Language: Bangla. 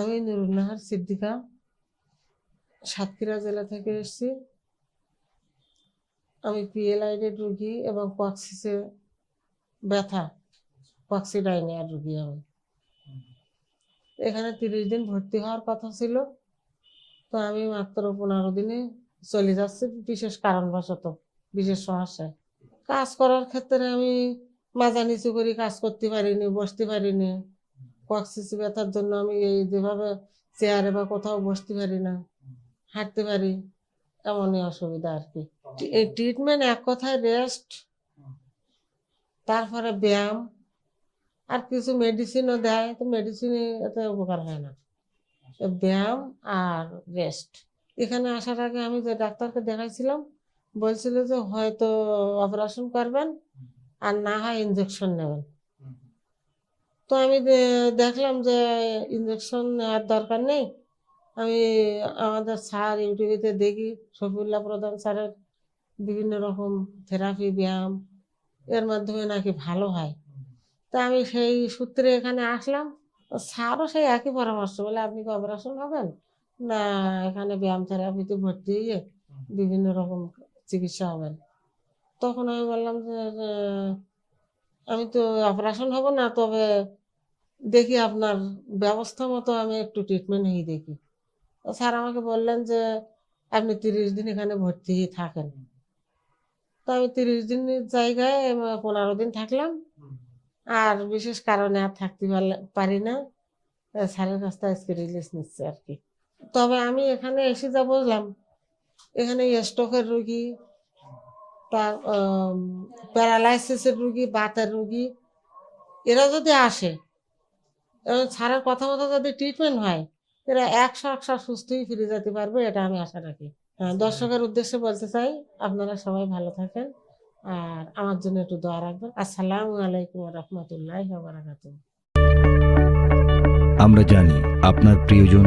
আমি নুরুন্নাহার সিদ্দিকা, সাতক্ষীরা জেলা থেকে এসেছি। আমি পিএলআইডের রুগী এবং পক্সিসে ব্যথা পক্সিডাইনিয়ার রুগী আমি। এখানে তিরিশ দিন ভর্তি হওয়ার কথা ছিল, তো আমি মাত্র পনেরো দিনে চলে যাচ্ছি বিশেষ কারণবশত, বিশেষ সমস্যায়। কাজ করার ক্ষেত্রে আমি মাজা নিচু করি কাজ করতে পারিনি, বসতে পারিনি। পক্সিস ব্যথার জন্য আমি এই যেভাবে চেয়ারে বা কোথাও বসতে পারি না হাঁটতে পারি এমনই অসুবিধা আর কি। এই ট্রিটমেন্ট এক কথায় রেস্ট তারপরে ব্যায়াম আর কিছু মেডিসিনও দেয় তো মেডিসিনে এতে উপকার হয় না। ব্যায়াম আর রেস্ট এখানে আসার আগে আমি যে ডাক্তারকে দেখাইছিলাম বলছিল যে হয়তো অপারেশন করবেন আর না হয় ইঞ্জেকশন নেবেন। তো আমি দেখলাম যে ইঞ্জেকশন নেওয়ার দরকার নেই। আমি আমাদের স্যার ইউটিউবেতে দেখি শফিউল্লাহ প্রধান স্যারের বিভিন্ন রকম থেরাপি ব্যায়াম এর মাধ্যমে নাকি ভালো হয়। তা আমি সেই সূত্রে এখানে আসলাম। স্যারও সেই একই পরামর্শ বলে আপনি কি অপারেশন হবেন? না এখানে ব্যায়াম থেরাপিতে ভর্তি হয়ে বিভিন্ন রকম চিকিৎসা হবেন। তখন আমি বললাম যে, আমি তো অপারেশন হব না, তবে দেখি আপনার ব্যবস্থা মতো আমি একটু ট্রিটমেন্ট হয়ে দেখি। স্যার আমাকে বললেন যে, আপনি তিরিশ দিন এখানে ভর্তি হয়ে থাকেন। তো আমি তিরিশ দিনের জায়গায় পনেরো দিন থাকলাম। আর বিশেষ কারণে আর থাকতে পারি না। স্যারের কাছ থেকে আজকে রিলিজ নিচ্ছে আর কি। তবে আমি এখানে এসে যা বুঝলাম এখানে স্ট্রোকের রুগী তার প্যারালাইসিসের রুগী বাতের রুগী এরা যদি আসে এবং স্যারের কথা মতো যদি ট্রিটমেন্ট হয় এরা একশো একশো সুস্থই ফিরে যেতে পারবে এটা আমি আশা রাখি। হ্যাঁ, দর্শকের উদ্দেশ্যে বলতে চাই আপনারা সবাই ভালো থাকেন আর আমার জন্য একটু দোয়া রাখবেন। আসসালামু আলাইকুম রহমতুল্লাহ আমরা জানি আপনার প্রিয়জন